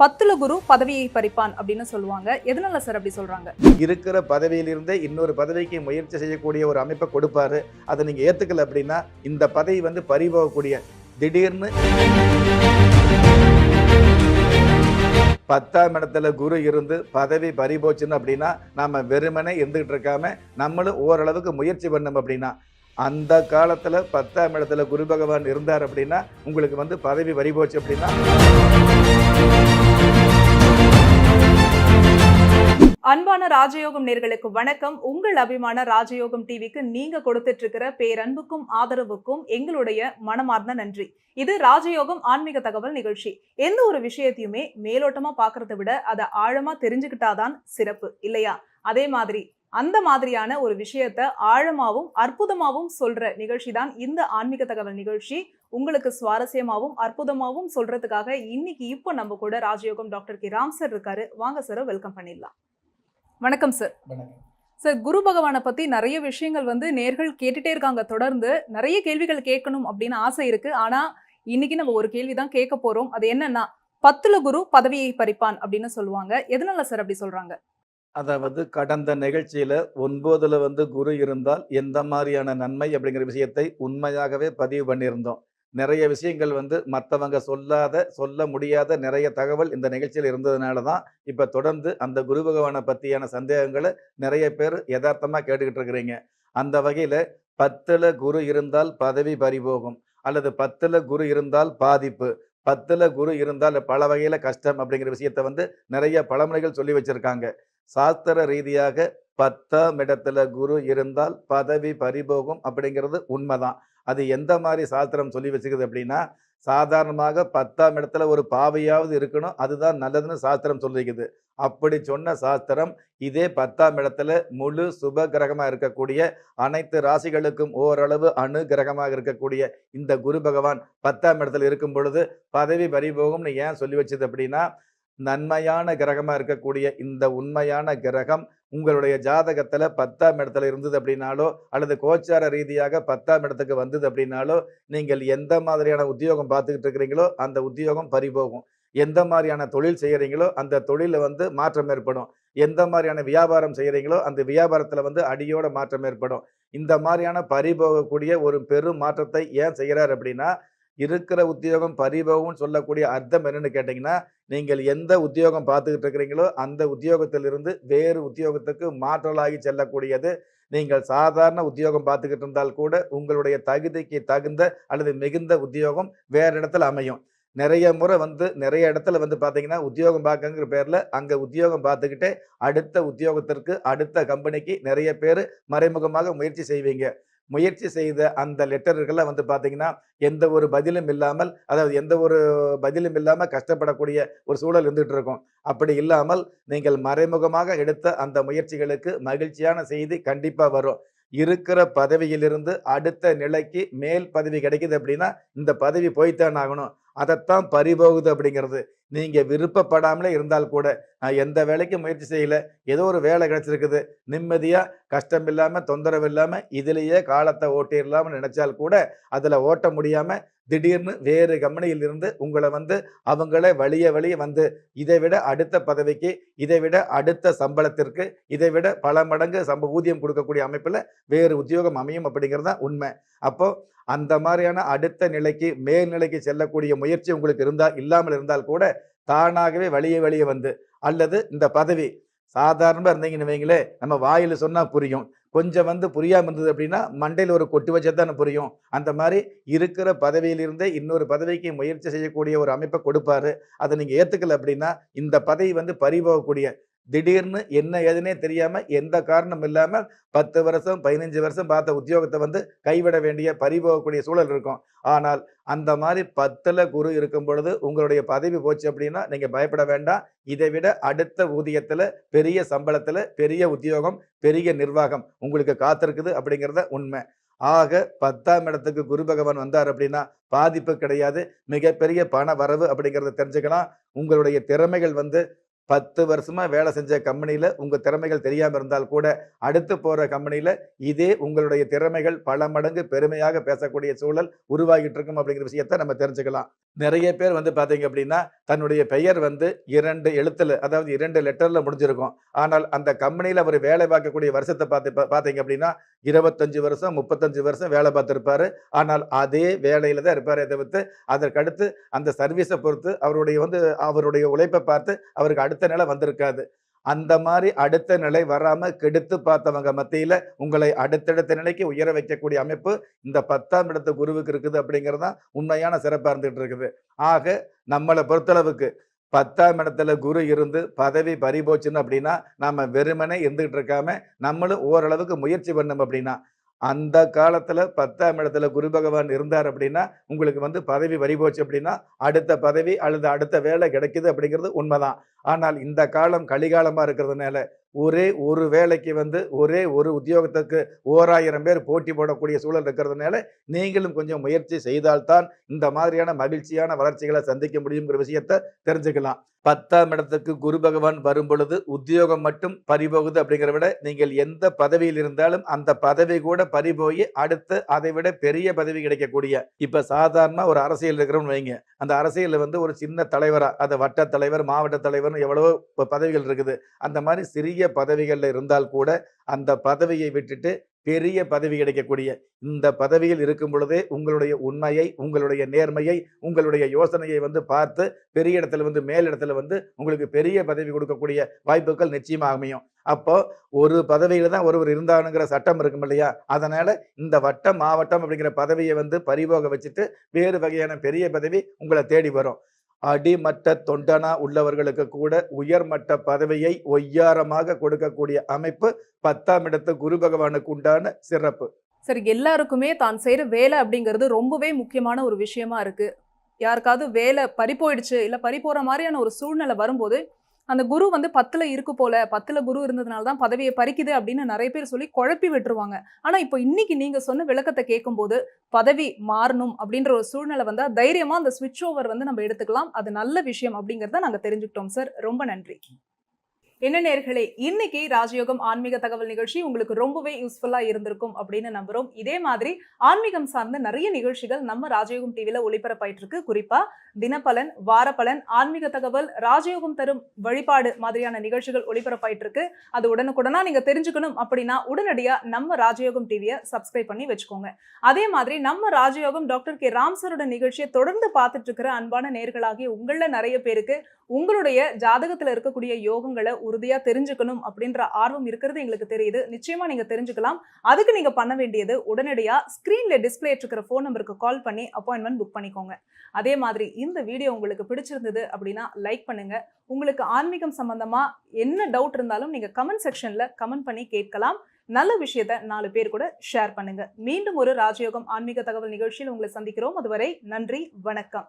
பத்துல குரு பதவியை பறிப்பான் அப்படின்னு சொல்லுவாங்க. எதனால சார் அப்படி சொல்றாங்க? இருக்கிற பதவியிலிருந்தே இன்னொரு பதவிக்கு முயற்சி செய்யக்கூடிய ஒரு அமைப்பை கொடுப்பாரு. அதை நீங்க ஏத்துக்கல அப்படின்னா இந்த பதவி வந்து பறிபோகக்கூடிய திடீர்னு பத்தாம் இடத்துல குரு இருந்து பதவி பறிபோச்சுன்னு அப்படின்னா நாம வெறுமனே இருந்துகிட்டு இருக்காம நம்மளும் ஓரளவுக்கு முயற்சி பண்ணோம் அப்படின்னா அந்த காலத்துல பத்தாம் இடத்துல குரு பகவான் இருந்தார் அப்படின்னா உங்களுக்கு வந்து பதவி பறிபோச்சு அப்படின்னா அன்பான ராஜயோகம் நேர்களுக்கு வணக்கம். உங்கள் அபிமான ராஜயோகம் டிவிக்கு நீங்க கொடுத்துட்டு இருக்கிற பேரன்புக்கும் ஆதரவுக்கும் எங்களுடைய மனமார்ந்த நன்றி. இது ராஜயோகம் ஆன்மீக தகவல் நிகழ்ச்சி. எந்த ஒரு விஷயத்தையுமே மேலோட்டமா பாக்குறதை விட அதை ஆழமா தெரிஞ்சுக்கிட்டாதான் சிறப்பு இல்லையா? அதே மாதிரி அந்த மாதிரியான ஒரு விஷயத்த ஆழமாவும் அற்புதமாவும் சொல்ற நிகழ்ச்சி தான் இந்த ஆன்மீக தகவல் நிகழ்ச்சி. உங்களுக்கு சுவாரஸ்யமாவும் அற்புதமாவும் சொல்றதுக்காக இன்னைக்கு இப்போ நம்ம கூட ராஜயோகம் டாக்டர் கே. ராம் சார் இருக்காரு. வாங்க சார் வெல்கம் பண்ணிடலாம். வணக்கம் சார் சார் குரு பகவானை பத்தி நிறைய விஷயங்கள் வந்து நேர்கள் கேட்டுட்டே இருக்காங்க. தொடர்ந்து நிறைய கேள்விகள் கேட்கணும் அப்படின்னு ஆசை இருக்கு. ஆனா இன்னைக்கு நம்ம ஒரு கேள்வி தான் கேட்க போறோம். அது என்னன்னா பத்துல குரு பதவியை பறிப்பான் அப்படின்னு சொல்லுவாங்க. எதனால சார் அப்படி சொல்றாங்க? அதாவது கடந்த நிகழ்ச்சியில ஒன்பதுல வந்து குரு இருந்தால் எந்த மாதிரியான நன்மை அப்படிங்கிற விஷயத்தை உண்மையாகவே பதிவு பண்ணியிருந்தோம். நிறைய விஷயங்கள் வந்து மற்றவங்க சொல்லாத சொல்ல முடியாத நிறைய தகவல் இந்த நிகழ்ச்சியில் இருந்ததுனால தான் இப்போ தொடர்ந்து அந்த குரு பகவானை பற்றியான சந்தேகங்களை நிறைய பேர் யதார்த்தமாக கேட்டுக்கிட்டு இருக்கிறீங்க. அந்த வகையில் பத்தில் குரு இருந்தால் பதவி பறிபோகும் அல்லது பத்தில் குரு இருந்தால் பாதிப்பு பத்தில் குரு இருந்தால் பல வகையில் கஷ்டம் அப்படிங்கிற விஷயத்த வந்து நிறைய பழமொழிகள் சொல்லி வச்சுருக்காங்க. சாஸ்திர ரீதியாக பத்தாம் இடத்துல குரு இருந்தால் பதவி பறிபோகும் அப்படிங்கிறது உண்மைதான். அது எந்த மாதிரி சாஸ்திரம் சொல்லி வச்சுக்குது அப்படின்னா சாதாரணமாக பத்தாம் இடத்துல ஒரு பாவையாவது இருக்கணும் அதுதான் நல்லதுன்னு சாஸ்திரம் சொல்லிக்குது. அப்படி சொன்ன சாஸ்திரம் இதே பத்தாம் இடத்துல முழு சுப கிரகமாக இருக்கக்கூடிய அனைத்து ராசிகளுக்கும் ஓரளவு அணு கிரகமாக இருக்கக்கூடிய இந்த குரு பகவான் பத்தாம் இடத்துல இருக்கும் பொழுது பதவி பறிபோகும்னு ஏன் சொல்லி வச்சது அப்படின்னா நன்மையான கிரகமாக இருக்கக்கூடிய இந்த உண்மையான கிரகம் உங்களுடைய ஜாதகத்தில் பத்தாம் இடத்துல இருந்தது அப்படின்னாலோ அல்லது கோச்சார ரீதியாக பத்தாம் இடத்துக்கு வந்தது அப்படின்னாலோ நீங்கள் எந்த மாதிரியான உத்தியோகம் பார்த்துக்கிட்டு இருக்கிறீங்களோ அந்த உத்தியோகம் பறிபோகும். எந்த மாதிரியான தொழில் செய்கிறீங்களோ அந்த தொழிலில் வந்து மாற்றம் ஏற்படும். எந்த மாதிரியான வியாபாரம் செய்கிறீங்களோ அந்த வியாபாரத்தில் வந்து அடியோட மாற்றம் ஏற்படும். இந்த மாதிரியான பறிபோகக்கூடிய ஒரு பெரும் மாற்றத்தை ஏன் செய்கிறார் அப்படின்னா இருக்கிற உத்தியோகம் பரிபவம்னு சொல்லக்கூடிய அர்த்தம் என்னன்னு கேட்டிங்கன்னா நீங்கள் எந்த உத்தியோகம் பார்த்துக்கிட்டு இருக்கிறீங்களோ அந்த உத்தியோகத்திலிருந்து வேறு உத்தியோகத்துக்கு மாற்றலாகி செல்லக்கூடியது. நீங்கள் சாதாரண உத்தியோகம் பார்த்துக்கிட்டு இருந்தால் கூட உங்களுடைய தகுதிக்கு தகுந்த அல்லது மிகுந்த உத்தியோகம் வேற இடத்துல அமையும். நிறைய முறை வந்து நிறைய இடத்துல வந்து பார்த்தீங்கன்னா உத்தியோகம் பார்க்கங்கிற பேரில் அங்கே உத்தியோகம் பார்த்துக்கிட்டே அடுத்த உத்தியோகத்திற்கு அடுத்த கம்பெனிக்கு நிறைய பேர் மறைமுகமாக முயற்சி செய்வீங்க. முயற்சி செய்த அந்த லெட்டர்களை வந்து பார்த்தீங்கன்னா எந்த ஒரு பதிலும் இல்லாமல் அதாவது எந்த ஒரு பதிலும் இல்லாமல் கஷ்டப்படக்கூடிய ஒரு சூழல் இருந்துகிட்டு இருக்கும். அப்படி இல்லாமல் நீங்கள் மறைமுகமாக எடுத்த அந்த முயற்சிகளுக்கு மகிழ்ச்சியான செய்தி கண்டிப்பாக வரும். இருக்கிற பதவியிலிருந்து அடுத்த நிலைக்கு மேல் பதவி கிடைக்குது அப்படின்னா இந்த பதவி போய்த்தான் ஆகணும். அதைத்தான் பறிபோகுது அப்படிங்கிறது. நீங்க விருப்பப்படாமலே இருந்தால் கூட நான் எந்த வேலைக்கும் முயற்சி செய்யல. ஏதோ ஒரு வேலை கிடைச்சிருக்குது. நிம்மதியா கஷ்டம் இல்லாம தொந்தரவு இல்லாம இதுலயே காலத்தை ஓட்டிடலாம்னு நினைச்சால் கூட அதுல ஓட்ட முடியாம திடீர்னு வேறு கம்பெனியில் இருந்து உங்களை வந்து அவங்கள வழிய வழிய வந்து இதை விட அடுத்த பதவிக்கு இதை விட அடுத்த சம்பளத்திற்கு இதை விட பல மடங்கு சம்ப ஊதியம் கொடுக்கக்கூடிய அமைப்பில் வேறு உத்தியோகம் அமையும் அப்படிங்கிறது தான் உண்மை. அப்போ அந்த மாதிரியான அடுத்த நிலைக்கு மேல்நிலைக்கு செல்லக்கூடிய முயற்சி உங்களுக்கு இருந்தால் இல்லாமல் இருந்தால் கூட தானாகவே வழிய வழிய வந்து அல்லது இந்த பதவி சாதாரணமாக இருந்தீங்கன்னு வைங்களே நம்ம வாயில் சொன்னால் புரியும். கொஞ்சம் வந்து புரியாமல் இருந்தது அப்படின்னா மண்டையில் ஒரு கொட்டு வச்சா தானே புரியும். அந்த மாதிரி இருக்கிற பதவியிலிருந்தே இன்னொரு பதவிக்கு முயற்சி செய்யக்கூடிய ஒரு அமைப்பை கொடுப்பாரு. அதை நீங்கள் ஏற்றுக்கல அப்படின்னா இந்த பதவி வந்து பறிபோகக்கூடிய திடீர்னு என்ன ஏதுனே தெரியாம எந்த காரணம் இல்லாம பத்து வருஷம் பதினஞ்சு வருஷம் பார்த்த உத்தியோகத்தை வந்து கைவிட வேண்டிய பறிபோகக்கூடிய சூழல் இருக்கும். ஆனால் அந்த மாதிரி பத்துல குரு இருக்கும் பொழுது உங்களுடைய பதவி போச்சு அப்படின்னா நீங்க பயப்பட வேண்டாம். இதை விட அடுத்த ஊதியத்துல பெரிய சம்பளத்துல பெரிய உத்தியோகம் பெரிய நிர்வாகம் உங்களுக்கு காத்திருக்குது அப்படிங்கிறத உண்மை. ஆக பத்தாம் இடத்துக்கு குரு பகவான் வந்தார் அப்படின்னா பாதிப்பு கிடையாது. மிகப்பெரிய பண வரவு அப்படிங்கிறத தெரிஞ்சுக்கலாம். உங்களுடைய திறமைகள் வந்து பத்து வருஷமா வேலை செஞ்ச கம்பெனியில உங்க திறமைகள் தெரியாம இருந்தால் கூட அடுத்து போற கம்பெனியில இதே உங்களுடைய திறமைகள் பல மடங்கு பெருமையாக பேசக்கூடிய சூழல் உருவாகிட்டு இருக்கும் அப்படிங்கிற விஷயத்த நம்ம தெரிஞ்சுக்கலாம். நிறைய பேர் வந்து பாத்தீங்க அப்படின்னா தன்னுடைய பெயர் வந்து இரண்டு எழுத்துல அதாவது இரண்டு லெட்டர்ல முடிஞ்சிருக்கும். ஆனால் அந்த கம்பெனியில அவர் வேலை பார்க்கக்கூடிய வருஷத்தை பார்த்து பா- பாத்தீங்க அப்படின்னா இருபத்தஞ்சு வருஷம் முப்பத்தஞ்சு வருஷம் வேலை பார்த்துருப்பாரு. ஆனால் அதே வேலையில தான் இருப்பாரு தவிர்த்து அதற்கடுத்து அந்த சர்வீஸை பொறுத்து அவருடைய வந்து அவருடைய உழைப்பை பார்த்து அவருக்கு அடுத்த அடுத்த நிலை வந்திருக்காது. அந்த மாதிரி அடுத்த நிலை வராமல் கெடுத்து பார்த்தவங்க மத்தியில் உங்களை அடுத்தடுத்த நிலைக்கு உயர வைக்கக்கூடிய அமைப்பு இந்த பத்தாம் இடத்து குருவுக்கு இருக்குது அப்படிங்கிறது தான் உண்மையான சிறப்பாக இருந்துகிட்டு இருக்குது. ஆக நம்மளை பொறுத்தளவுக்கு பத்தாம் இடத்துல குரு இருந்து பதவி பறிபோச்சுன்னு அப்படின்னா நம்ம வெறுமனே இருந்துகிட்டு இருக்காம நம்மளும் ஓரளவுக்கு முயற்சி பண்ணோம் அப்படின்னா அந்த காலத்தில் பத்தாம் இடத்துல குரு பகவான் இருந்தார் அப்படின்னா உங்களுக்கு வந்து பதவி வரி போச்சு அப்படின்னா அடுத்த பதவி அல்லது அடுத்த வேலை கிடைக்குது அப்படிங்கிறது உண்மைதான். ஆனால் இந்த காலம் கலிகாலமாக இருக்கிறதுனால ஒரே ஒரு வேலைக்கு வந்து ஒரே ஒரு உத்தியோகத்துக்கு ஓராயிரம் பேர் போட்டி போடக்கூடிய சூழல் இருக்கிறதுனால நீங்களும் கொஞ்சம் முயற்சி செய்தால்தான் இந்த மாதிரியான மகிழ்ச்சியான வளர்ச்சிகளை சந்திக்க முடியுங்கிற விஷயத்த தெரிஞ்சுக்கலாம். பத்தாம் இடத்துக்கு குரு பகவான் வரும் பொழுது உத்தியோகம் மட்டும் பறிபோகுது அப்படிங்கிற விட நீங்கள் எந்த பதவியில் இருந்தாலும் அந்த பதவி கூட பறிபோய் அடுத்து அதை விட பெரிய பதவி கிடைக்கக்கூடிய இப்ப சாதாரண ஒரு அரசியல் இருக்கிறோம்னு வைங்க. அந்த அரசியல் வந்து ஒரு சின்ன தலைவரா அது வட்ட தலைவர் மாவட்ட தலைவர்னு எவ்வளவோ பதவிகள் இருக்குது. அந்த மாதிரி சிறிய பதவிகளில் இருந்தால் கூட அந்த பதவியை விட்டுட்டு பெரிய பதவி கிடைக்கக்கூடிய இந்த பதவியில் இருக்கும் பொழுதே உங்களுடைய உண்மையை உங்களுடைய நேர்மையை உங்களுடைய யோசனையை வந்து பார்த்து பெரிய இடத்துல வந்து மேல் இடத்துல வந்து உங்களுக்கு பெரிய பதவி கொடுக்கக்கூடிய வாய்ப்புகள் நிச்சயமாக அமையும். அப்போ ஒரு பதவியில தான் ஒருவர் இருந்தானுங்கிற சட்டம் இருக்கும் இல்லையா? அதனால இந்த வட்டம் மாவட்டம் அப்படிங்கிற பதவியை வந்து பறிபோக வச்சுட்டு வேறு வகையான பெரிய பதவி உங்களை தேடி வரும். அடிமட்ட தொண்டனா உள்ளவர்களுக்கு கூட உயர்மட்ட பதவியை ஒய்யாரமாக கொடுக்கக்கூடிய அமைப்பு பத்தாம் இடத்து குரு பகவானுக்கு உண்டான சிறப்பு. சரி எல்லாருக்குமே தான் செய்யற வேலை அப்படிங்கிறது ரொம்பவே முக்கியமான ஒரு விஷயமா இருக்கு. யாருக்காவது வேலை பறி போயிடுச்சு இல்ல பறி போற மாதிரியான ஒரு சூழ்நிலை வரும்போது அந்த குரு வந்து பத்தில் இருக்கு போல பத்துல குரு இருந்ததுனால தான் பதவியை பறிக்குது அப்படின்னு நிறைய பேர் சொல்லி குழப்பி விட்டுருவாங்க. ஆனா இப்போ இன்னைக்கு நீங்க சொன்ன விளக்கத்தை கேட்கும்போது பதவி மாறணும் அப்படின்ற ஒரு சூழ்நிலை வந்தால் தைரியமாக அந்த ஸ்விட்ச் ஓவர் வந்து நம்ம எடுத்துக்கலாம். அது நல்ல விஷயம் அப்படிங்கிறத நாங்க தெரிஞ்சுக்கிட்டோம் சார் ரொம்ப நன்றி. என்ன நேர்களே இன்னைக்கு ராஜயோகம் ஆன்மீக தகவல் நிகழ்ச்சி உங்களுக்கு ரொம்பவே யூஸ்ஃபுல்லா இருந்திருக்கும் அப்படின்னு நம்புறோம். இதே மாதிரி ஆன்மீகம் சார்ந்த நிறைய நிகழ்ச்சிகள் நம்ம ராஜயோகம் டிவியில ஒளிபரப்பாயிட்டு இருக்கு குறிப்பா தினப்பலன் வாரப்பலன் ஆன்மீக தகவல் ராஜயோகம் தரும் வழிபாடு மாதிரியான நிகழ்ச்சிகள் ஒளிபரப்பாயிட்டு இருக்கு அது உடனுக்குடனா நீங்க தெரிஞ்சுக்கணும் அப்படின்னா உடனடியா நம்ம ராஜயோகம் டிவியை சப்ஸ்கிரைப் பண்ணி வச்சுக்கோங்க. அதே மாதிரி நம்ம ராஜயோகம் டாக்டர் கே. ராம் சரோட நிகழ்ச்சியை தொடர்ந்து பார்த்துட்டு இருக்கிற அன்பான நேர்களாகிய உங்களில் நிறைய பேருக்கு உங்களுடைய ஜாதகத்தில் இருக்கக்கூடிய யோகங்களை உறுதியாக தெரிஞ்சுக்கணும் அப்படின்ற ஆர்வம் இருக்கிறது எங்களுக்கு தெரியுது. நிச்சயமாக நீங்கள் தெரிஞ்சுக்கலாம். அதுக்கு நீங்கள் பண்ண வேண்டியது உடனடியாக ஸ்க்ரீனில் டிஸ்பிளே இருக்கிற ஃபோன் நம்பருக்கு கால் பண்ணி அப்பாயின்மெண்ட் புக் பண்ணிக்கோங்க. அதே மாதிரி இந்த வீடியோ உங்களுக்கு பிடிச்சிருந்தது அப்படின்னா லைக் பண்ணுங்கள் உங்களுக்கு ஆன்மீகம் சம்மந்தமாக என்ன டவுட் இருந்தாலும் நீங்கள் கமெண்ட் செக்ஷனில் கமெண்ட் பண்ணி கேட்கலாம். நல்ல விஷயத்த நாலு பேர் கூட ஷேர் பண்ணுங்க. மீண்டும் ஒரு ராஜயோகம் ஆன்மீக தகவல் நிகழ்ச்சியில் உங்களை சந்திக்கிறோம். அதுவரை நன்றி வணக்கம்.